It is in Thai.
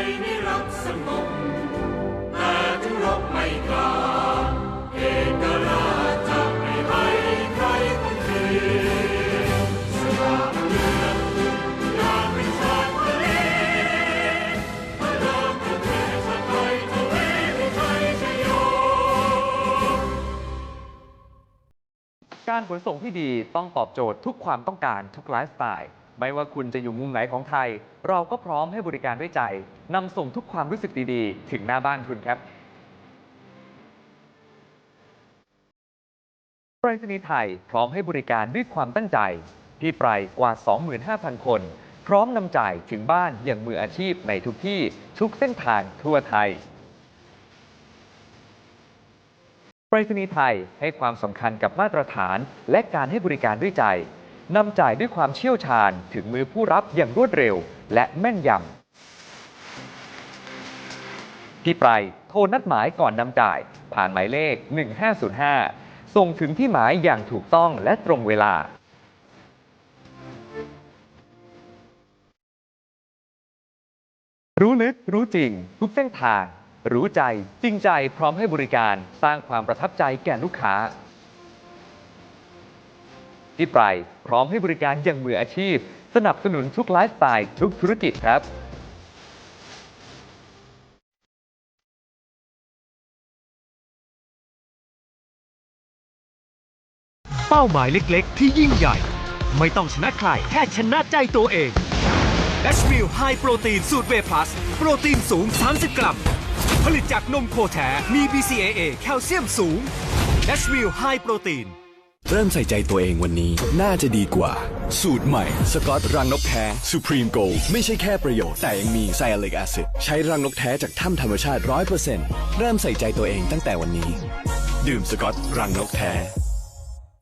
ไทยนิรักสงบแต่ทุรบไม่กล้าเอกราชจะไม่ให้ใครคนเดียสยามเมืองอยากเป็นชาติทะเลไทยจะยอการขนส่งที่ดีต้องตอบโจทย์ทุกความต้องการทุกไลฟ์สไตล์ ไม่ว่าคุณจะอยู่มุมไหนของไทย เราก็พร้อมให้บริการด้วยใจนำส่งทุกความรู้สึกดีๆ ถึงหน้าบ้านคุณครับไปรษณีย์ไทยพร้อมให้บริการด้วยความตั้งใจพี่ไปรกว่า 25,000 คน พร้อมนำจ่ายถึงบ้านอย่างมืออาชีพในทุกที่ทุกเส้นทางทั่วไทยไปรษณีย์ไทยให้ความสำคัญกับมาตรฐานและการให้บริการด้วยใจ นำจ่ายด้วยความเชี่ยวชาญถึงมือผู้รับอย่างรวดเร็ว และแม่นยำพี่ไปรโทรนัดหมายก่อนนำจ่าย ผ่านหมายเลข 1505 ส่งถึงที่หมายอย่างถูกต้องและตรงเวลารู้ลึกรู้จริง ทุกเส้นทาง รู้ใจ จริงใจพร้อมให้บริการสร้างความประทับใจแก่ลูกค้า ที่ไปรพร้อมให้บริการอย่างมืออาชีพ สนับสนุนทุกไลฟ์สไตล์ทุกธุรกิจครับเป้าหมายเล็กๆ ที่ยิ่งใหญ่ ไม่ต้องชนะใคร แค่ชนะใจตัวเอง d a s h m i l High Protein สูตรเวพลัสโปรตีนสูง 30 กรัม ผลิตจากนมโคแท้มี BCAA แคลเซียมสูง d a s h m i l High Protein เริ่มใส่ใจตัวเองวันนี้น่าจะดีกว่า สูตรใหม่สกอตรังนกแท้ Supreme Gold ไม่ใช่แค่ประโยชน์ แต่ยังมีไซลิกแอซิดใช้รังนกแท้จากถ้ำธรรมชาติ 100%เริ่มใส่ใจตัวเองตั้งแต่วันนี้ ดื่มสกอตรังนกแท้